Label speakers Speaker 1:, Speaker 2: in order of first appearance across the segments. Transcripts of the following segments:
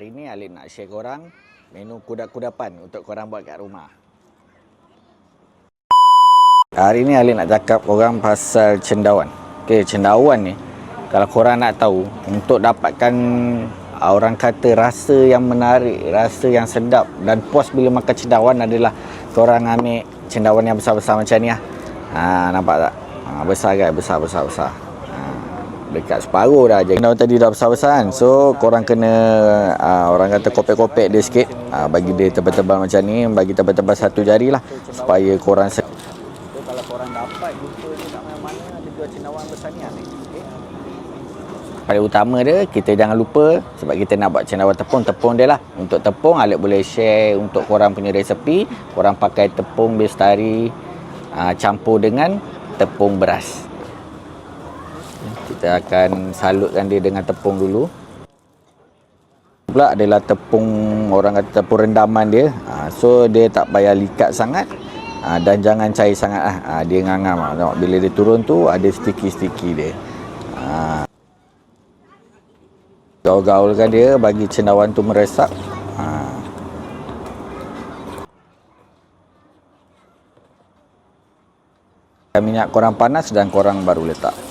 Speaker 1: Hari ni Alik nak share korang menu kudap-kudapan untuk korang buat kat rumah. Hari ni Alik nak cakap korang pasal cendawan. Okey, cendawan ni kalau korang nak tahu untuk dapatkan ah, orang kata rasa yang menarik, rasa yang sedap dan puas bila makan cendawan adalah korang ambil cendawan yang besar-besar macam ni lah. Ha, nampak tak? Ha, besar kan? Besar, besar, besar. Dekat separuh dah je. Cendawan tadi dah besar-besar kan. So, korang kena uh, orang kata kopek-kopek dia sikit. Uh, bagi dia tebal-tebal macam ni. Bagi tebal-tebal satu jari lah. Supaya korang... Se- so, kalau korang dapat jumpa ni kat mana-mana ada jual cendawan besar ni. Okay? Paling utama dia, kita jangan lupa sebab kita nak buat cendawan tepung, tepung dia lah. Untuk tepung, Alik boleh share untuk korang punya resepi. Korang pakai tepung bestari uh, campur dengan tepung beras. Kita akan salutkan dia dengan tepung dulu. Pula adalah tepung orang kata tepung rendaman dia. Ha, so dia tak payah likat sangat ha, dan jangan cair sangat lah. Ha, dia ngangam lah. Tengok bila dia turun tu ada sticky-sticky dia. Ha. Gaul-gaulkan dia bagi cendawan tu meresap. Ha. Minyak korang panas dan korang baru letak.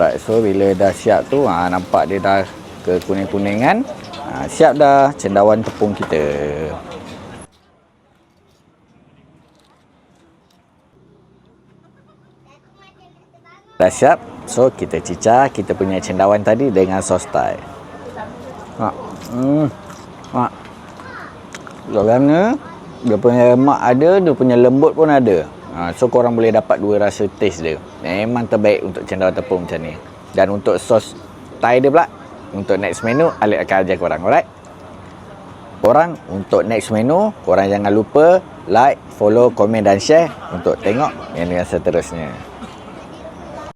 Speaker 1: Alright, so bila dah siap tu, ha, nampak dia dah ke kuning-kuningan. Ha, siap dah cendawan tepung kita. Dah siap, so kita cicah kita punya cendawan tadi dengan sos Thai. Ha, hmm, ha. Kerana dia punya lemak ada, dia punya lembut pun ada. Ha, so korang boleh dapat dua rasa taste dia. Memang terbaik untuk cendawan tepung macam ni. Dan untuk sos Thai dia pula, untuk next menu, Alik akan ajar korang. Alright? Korang untuk next menu, korang jangan lupa like, follow, komen dan share untuk tengok menu yang seterusnya.